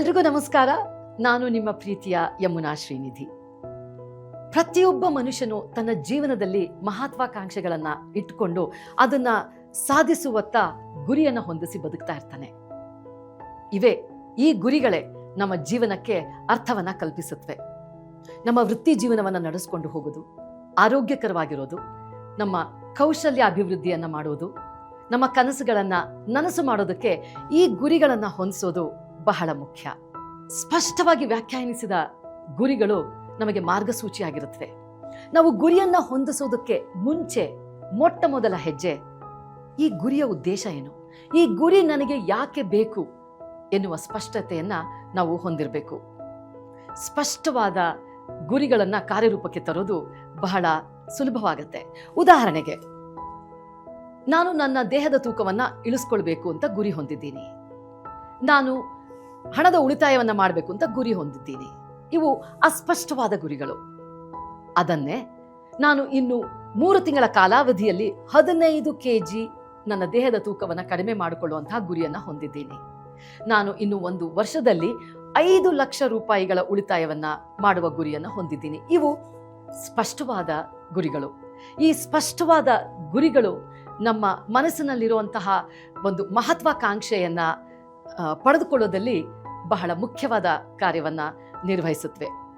ಎಲ್ರಿಗೂ ನಮಸ್ಕಾರ. ನಾನು ನಿಮ್ಮ ಪ್ರೀತಿಯ ಯಮುನಾ ಶ್ರೀನಿಧಿ. ಪ್ರತಿಯೊಬ್ಬ ಮನುಷ್ಯನು ತನ್ನ ಜೀವನದಲ್ಲಿ ಮಹತ್ವಾಕಾಂಕ್ಷೆಗಳನ್ನ ಇಟ್ಟುಕೊಂಡು ಅದನ್ನ ಸಾಧಿಸುವತ್ತ ಗುರಿಯನ್ನ ಹೊಂದಿಸಿ ಬದುಕ್ತಾ ಇರ್ತಾನೆ. ಇವೆ ಈ ಗುರಿಗಳೇ ನಮ್ಮ ಜೀವನಕ್ಕೆ ಅರ್ಥವನ್ನ ಕಲ್ಪಿಸುತ್ತವೆ. ನಮ್ಮ ವೃತ್ತಿ ಜೀವನವನ್ನ ನಡೆಸ್ಕೊಂಡು ಹೋಗುದು, ಆರೋಗ್ಯಕರವಾಗಿರೋದು, ನಮ್ಮ ಕೌಶಲ್ಯ ಅಭಿವೃದ್ಧಿಯನ್ನ ಮಾಡೋದು, ನಮ್ಮ ಕನಸುಗಳನ್ನ ನನಸು ಮಾಡೋದಕ್ಕೆ ಈ ಗುರಿಗಳನ್ನ ಹೊಂದಿಸೋದು ಬಹಳ ಮುಖ್ಯ. ಸ್ಪಷ್ಟವಾಗಿ ವ್ಯಾಖ್ಯಾನಿಸಿದ ಗುರಿಗಳು ನಮಗೆ ಮಾರ್ಗಸೂಚಿಯಾಗಿರುತ್ತವೆ. ನಾವು ಗುರಿಯನ್ನ ಹೊಂದಿಸೋದಕ್ಕೆ ಮುಂಚೆ, ಮೊಟ್ಟ ಮೊದಲ ಹೆಜ್ಜೆ, ಈ ಗುರಿಯ ಉದ್ದೇಶ ಏನು? ಈ ಗುರಿ ನನಗೆ ಯಾಕೆ ಬೇಕು ಎನ್ನುವ ಸ್ಪಷ್ಟತೆಯನ್ನ ನಾವು ಹೊಂದಿರಬೇಕು. ಸ್ಪಷ್ಟವಾದ ಗುರಿಗಳನ್ನ ಕಾರ್ಯರೂಪಕ್ಕೆ ತರೋದು ಬಹಳ ಸುಲಭವಾಗುತ್ತೆ. ಉದಾಹರಣೆಗೆ, ನಾನು ನನ್ನ ದೇಹದ ತೂಕವನ್ನ ಇಳಿಸ್ಕೊಳ್ಬೇಕು ಅಂತ ಗುರಿ ಹೊಂದಿದ್ದೀನಿ. ನಾನು ಹಣದ ಉಳಿತಾಯವನ್ನು ಮಾಡಬೇಕು ಅಂತ ಗುರಿ ಹೊಂದಿದ್ದೀನಿ. ಇವು ಅಸ್ಪಷ್ಟವಾದ ಗುರಿಗಳು. ಅದನ್ನೇ ನಾನು ಇನ್ನು ಮೂರು ತಿಂಗಳ ಕಾಲಾವಧಿಯಲ್ಲಿ ಹದಿನೈದು ಕೆ ಜಿ ನನ್ನ ದೇಹದ ತೂಕವನ್ನು ಕಡಿಮೆ ಮಾಡಿಕೊಳ್ಳುವಂತಹ ಗುರಿಯನ್ನು ಹೊಂದಿದ್ದೀನಿ. ನಾನು ಇನ್ನು ಒಂದು ವರ್ಷದಲ್ಲಿ ಐದು ಲಕ್ಷ ರೂಪಾಯಿಗಳ ಉಳಿತಾಯವನ್ನ ಮಾಡುವ ಗುರಿಯನ್ನು ಹೊಂದಿದ್ದೀನಿ. ಇವು ಸ್ಪಷ್ಟವಾದ ಗುರಿಗಳು. ಈ ಸ್ಪಷ್ಟವಾದ ಗುರಿಗಳು ನಮ್ಮ ಮನಸ್ಸಿನಲ್ಲಿರುವಂತಹ ಒಂದು ಮಹತ್ವಾಕಾಂಕ್ಷೆಯನ್ನ ಪಡೆದುಕೊಳ್ಳೋದಲ್ಲಿ ಬಹಳ ಮುಖ್ಯವಾದ ಕಾರ್ಯವನ್ನು ನಿರ್ವಹಿಸುತ್ತವೆ.